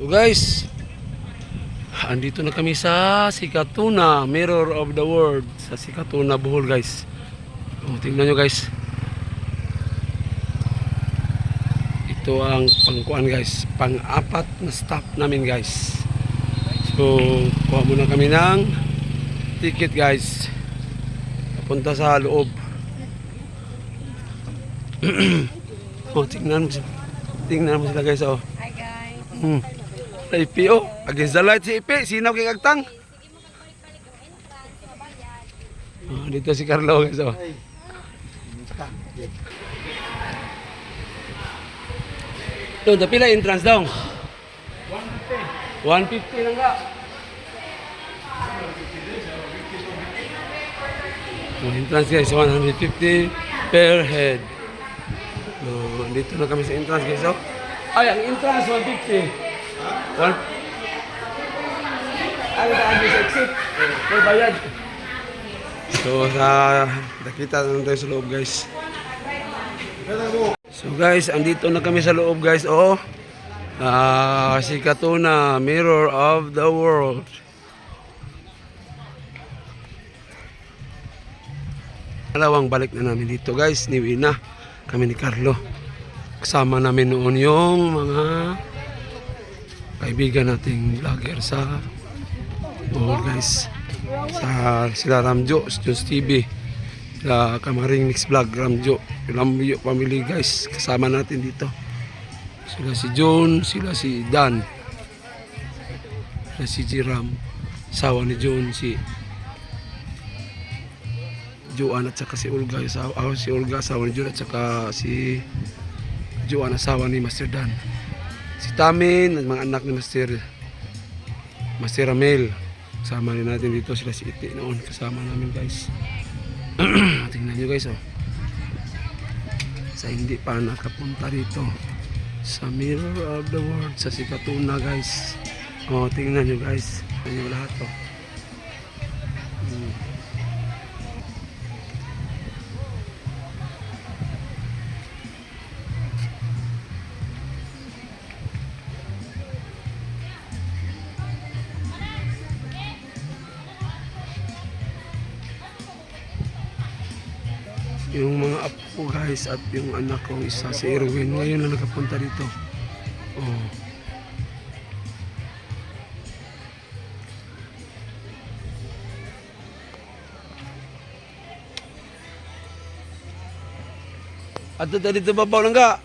So guys, andito na kami sa Sikatuna, Mirror of the World. Sa Sikatuna, Bohol guys. O, tingnan nyo guys. Ito ang pangkuan guys. Pang-apat na stop namin guys. So, kuha muna kami ng ticket guys. Papunta sa loob. oh, tingnan mo sila. Tingnan mo sila guys oh. Hi guys. Hmm. Sa IPO, against the light si IP, sinaw kay Agtang. Oh, dito si Carlo guys oh. Doon, pila entrance daw? 150. 150 lang ka. Oh, entrance guys, 150 per head. Oh, dito na kami sa entrance guys oh. Ay, ang entrance 150. One. Ano ka sa exit? May bayad. So, sa nakita na tayo sa loob, guys. So, guys, andito na kami sa loob, guys. Oh, ah si Katuna, Mirror of the World. Alawang balik na namin dito, guys. Niwi na kami ni Carlo. Kasama namin noon yung mga kaibigan nating vlogger sa Bohol guys. Sa sila Ramjo, Jones TV sila Kamaring Mix Vlog Ramjo. Ramjo family guys. Kasama natin dito. Sila si John sila si Dan. Sila si Jiram. Sawa ni John si Joan at saka si Olga. Sawa, ah, si Olga sawa ni John at saka si Joan asawa ni Master Dan si Tamin at mga anak ni Master Master Ramel kasama rin natin dito sila si Iti noon. Kasama namin guys. Tingnan nyo guys oh. Sa hindi pa nakapunta dito sa Mirror of the World sa Sikatuna guys. Oh tingnan nyo guys. Tingnan nyo lahat oh yung mga apo ko guys at yung anak kong isa si Erwin ngayon na nakapunta dito oh. at dito dito babaw lang ka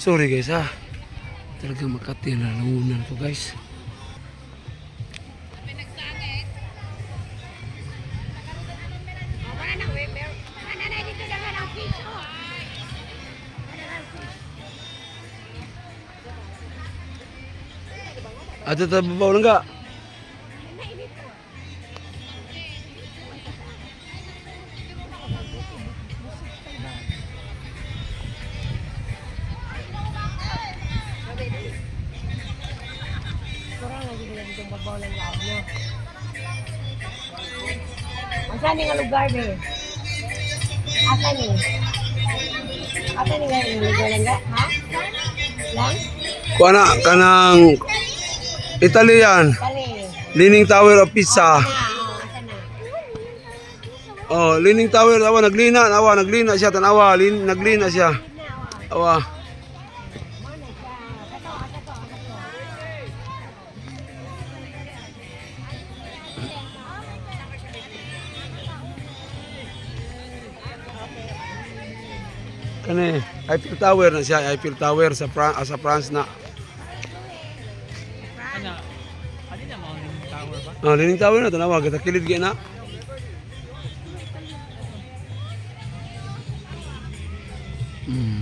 sorry guys ha talaga makati na langunan ko guys at dito babaw lang ka. Ang saan nga lugar, be? Asa ni? Asa ni nga lugar lang, ha? Lang? Kuana kanang Italian, Kali. Leaning Tower of oh, na? Oh, Leaning Tower awa naglina, awa naglina siya tanawa, lin, naglina siya. Awa. Kani, Eiffel Tower na siya, Eiffel Tower sa Fran ah, sa France na. Ba? Ah, Leaning Tower na tanawa, kita kilid gyud na. Mm.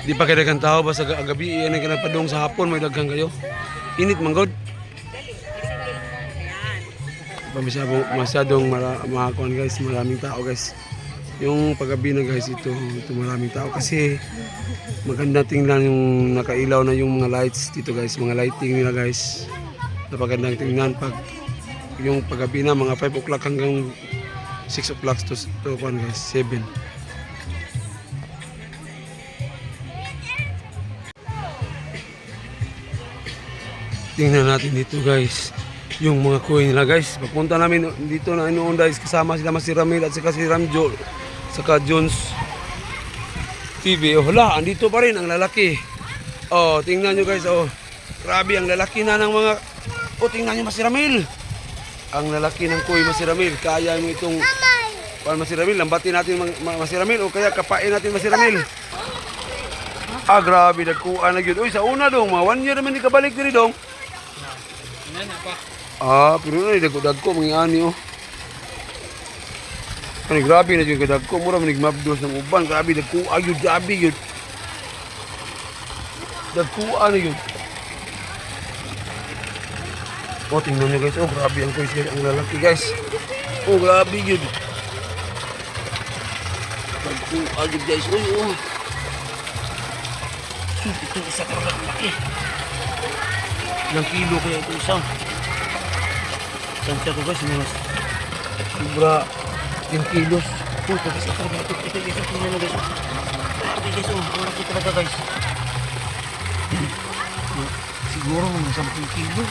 Di pa kaya daghang tao ba sa ga- gabi yan ang kanapadong sa hapon may daghang kayo. Init man god. Pa masyadong, mara, mga kuwan, guys, maraming tao guys. Yung paggabi na guys ito, ito maraming tao. Kasi maganda tingnan yung nakailaw na yung mga lights dito guys, mga lighting nila guys. Napagandang tingnan pag yung paggabi na mga 5 o'clock hanggang 6 o'clock to, to kuwan, guys 7 tingnan natin dito guys yung mga coin nila guys. Papunta namin dito na noon guys kasama sila si Ramil at saka si Ramjo saka Jones TV oh hala andito pa rin ang lalaki oh tingnan nyo guys oh grabe ang lalaki na ng mga oh tingnan nyo si Ramil ang lalaki ng kuy si Ramil kaya mo itong Kuan si Ramil, lambatin natin mga si Ramil o kaya kapain natin si Ramil. Ah, grabe, nagkuha na yun. Uy, sa una dong, mga one year naman di kabalik diri dong. Ah, pero na dagko ko mga ani oh. Ani grabe na jud dagko mura man mabdos ng uban, grabe dagko ayud grabe yun. Dagko ano yun. Oh, tingnan nyo guys. Oh, grabe ang guys. Ang lalaki guys. Oh, grabe yun. Dagko ayud guys. Uy, oh. Ito isa ka laki. Ilang kilo kaya ito isa? Tansya ko guys, mga sobra 10 kilos. Oh, tapos ito talaga. Ito, ito, ito, ito, ito, guys. Ito guys, oh, guys. Siguro mga 10 kilo.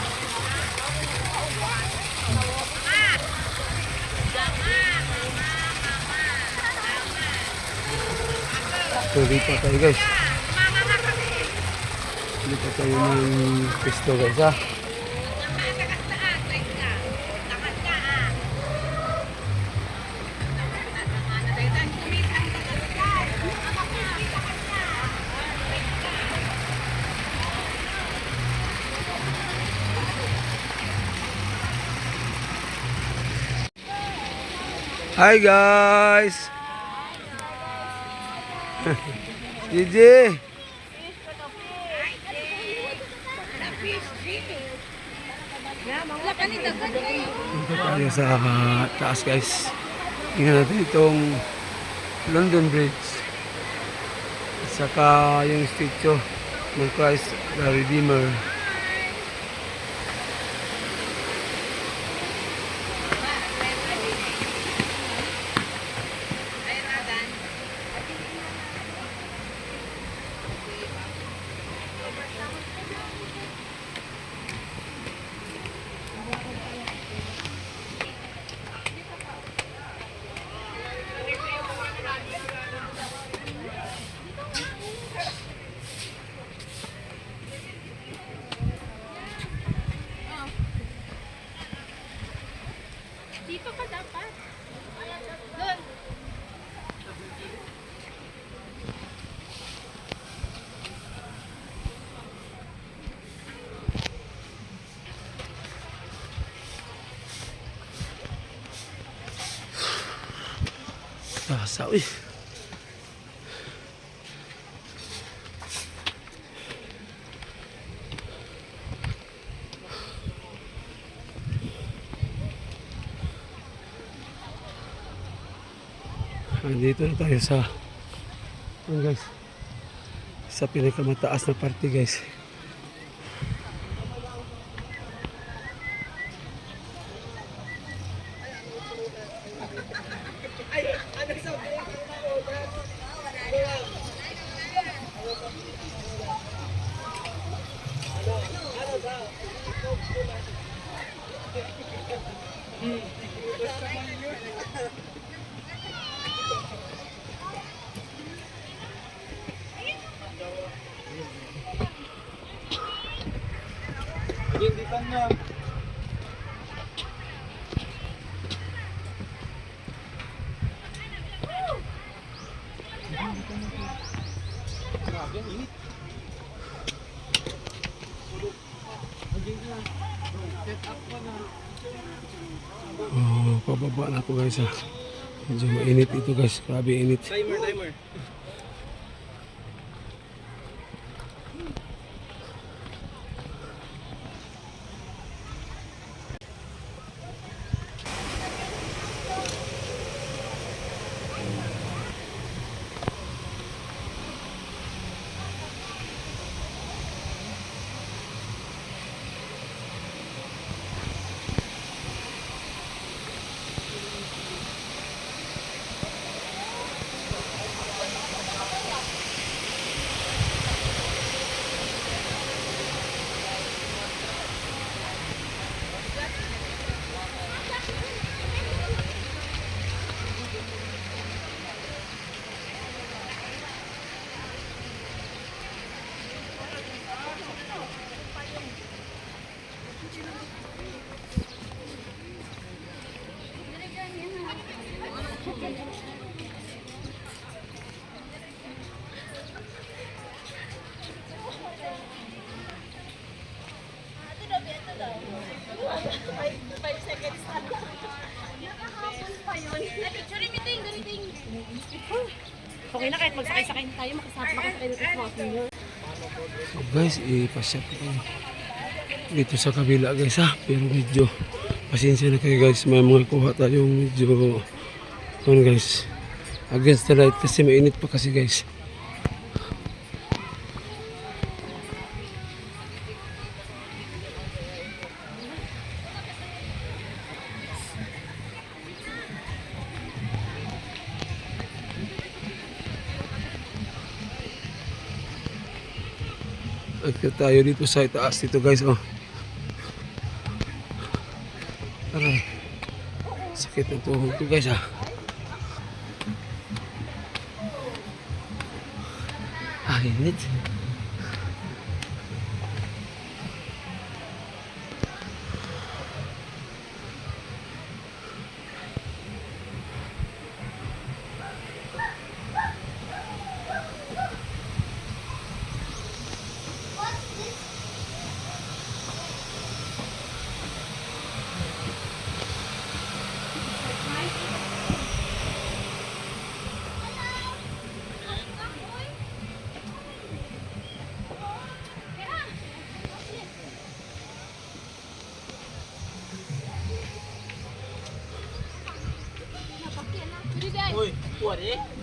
So, dito tayo guys. Dito tayo ng pisto guys ha. Hi guys. Gigi. Tayo sa taas guys. Tingnan natin itong London Bridge. At saka yung statue ng Christ the Redeemer. Dito ka dapat. Doon. Uy. Nandito na tayo sa yun guys sa pinakamataas na parte guys Oh, pababa na ako guys ah. Medyo mainit ito guys. Grabe init. Timer, timer. Okay na kahit magsakay-sakay tayo, makasama makasakay tayo sa. So guys, ipasya ko kayo dito sa kabila guys ha. Pero medyo pasensya na kayo guys. May mga kuha tayong medyo ano guys against the light kasi mainit pa kasi guys. Agad tayo dito sa itaas dito guys oh. Aray. Sakit ng tuhod ko guys ah. Ah, init. Uy,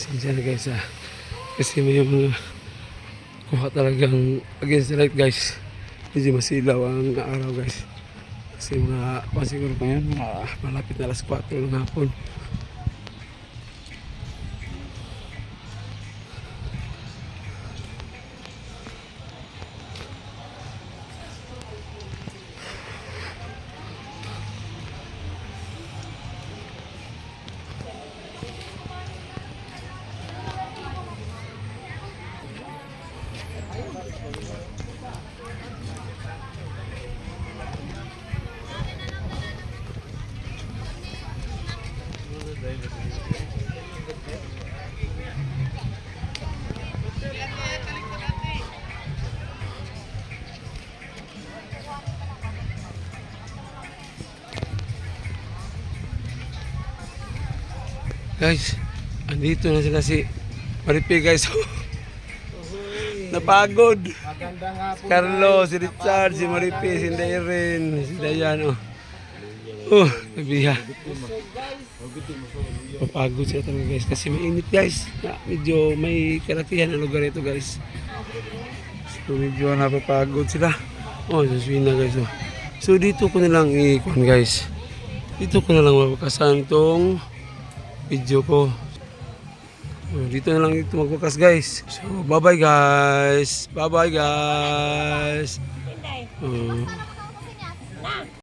Pasensya na guys ah. Kasi may mga kuha talagang against the light guys. Medyo masilaw ang araw guys. Kasi mga kung siguro ngayon mga malapit na alas 4 ng hapon. Guys, andito na sila si Maripi guys. Napagod. Maganda nga Si Carlo, si Richard, si Maripi, si Dairen, si Dayan. Oh, oh nabiya. Papagod sila talaga guys kasi mainit guys. Medyo may kalakihan ang lugar ito guys. So medyo napapagod sila. Oh, suswin na guys. Oh. So dito ko na lang i-kuhan guys. Dito ko na lang mapakasan tong video ko. Dito na lang ito magwakas guys. So bye bye guys. Bye bye guys. Oh.